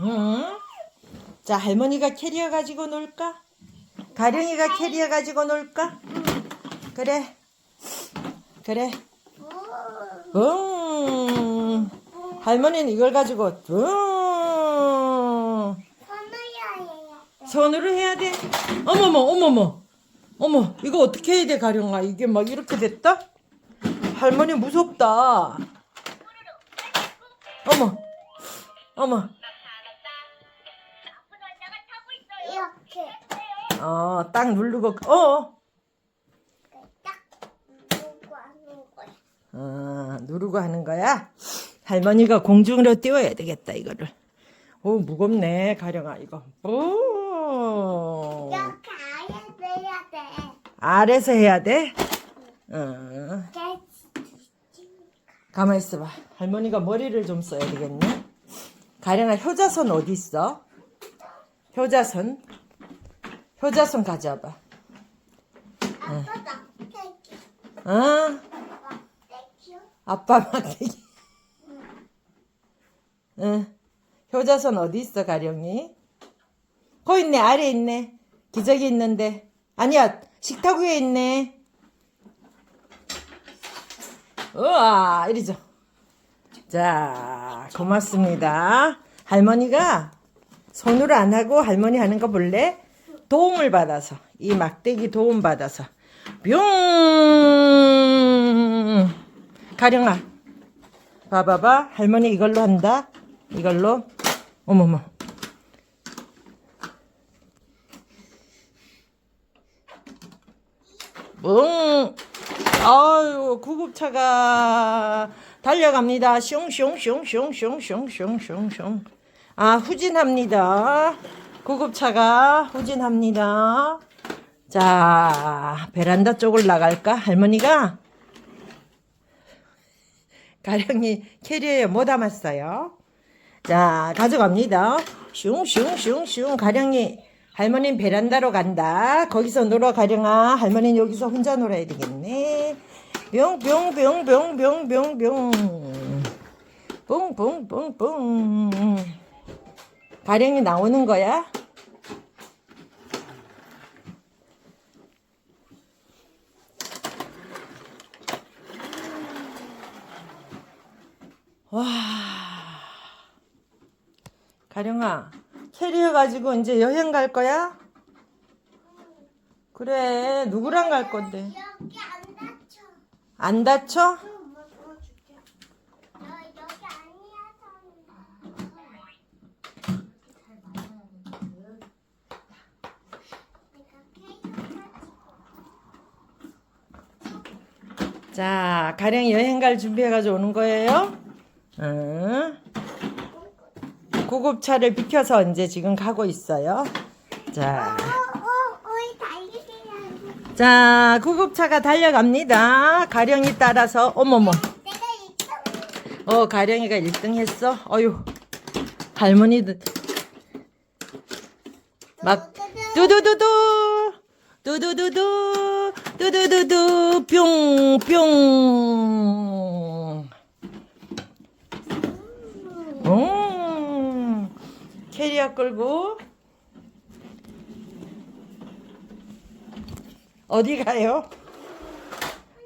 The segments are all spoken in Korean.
응? 자, 할머니가 캐리어 가지고 놀까? 가령이가 캐리어 가지고 놀까? 그래. 그래. 응. 할머니는 이걸 가지고, 응. 손으로 해야 돼. 어머머, 어머머. 어머, 이거 어떻게 해야 돼, 가령아? 이게 막 이렇게 됐다? 할머니 무섭다. 어머, 어머. 어, 딱 누르고, 어, 딱 누르고 하는 거야. 어, 누르고 하는 거야. 할머니가 공중으로 띄워야 되겠다, 이거를. 오, 무겁네, 가령아, 이거. 오. 이렇게 아예 내야 돼. 아래서 해야 돼? 어. 이렇게 가만 있어봐. 할머니가 머리를 좀 써야 되겠네. 가령아, 효자손 어디 있어? 효자손? 효자손 가져와봐. 아빠다. 떼기. 어? 아빠 떼기요. 아빠 막대기. 응. 효자손 어디 있어, 가령이? 거 있네, 아래 있네. 기저귀 있는데. 아니야, 식탁 위에 있네. 우와, 이리죠. 자, 고맙습니다. 할머니가 손으로 안 하고 할머니 하는 거 볼래? 도움을 받아서, 이 막대기 도움 받아서. 뿅! 가령아, 봐봐봐. 할머니 이걸로 한다. 이걸로. 어머머. 응. 아유, 구급차가 달려갑니다. 슝슝슝슝슝슝슝슝슝. 아, 후진합니다. 구급차가 후진합니다. 자, 베란다 쪽을 나갈까? 할머니가 가령이 캐리어에 못 담았어요. 자, 가져갑니다. 슝슝슝슝 가령이 할머니는 베란다로 간다. 거기서 놀아 가령아. 할머니는 여기서 혼자 놀아야 되겠네. 뿅뿅뿅뿅뿅뿅뿅. 뿡뿡뿡뿡. 가령이 나오는 거야? 와. 가령아, 캐리어 가지고 이제 여행 갈 거야? 그래, 누구랑 갈 건데? 여기 안 다쳐. 안. 자, 가령 여행 갈 준비해가지고 오는 거예요? 응. 구급차를 비켜서 이제 지금 가고 있어요. 자, 어, 어, 달리기야. 자, 구급차가 달려갑니다. 가령이 따라서, 어머머. 어, 가령이가 1등 했어? 어휴, 할머니들. 막, 두두두두! 두두두두! 두두두두! 뿅! 뿅! 캐리어 끌고. 어디 가요?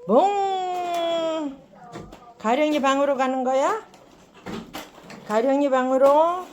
몽! 가령이 방으로 가는 거야? 가령이 방으로?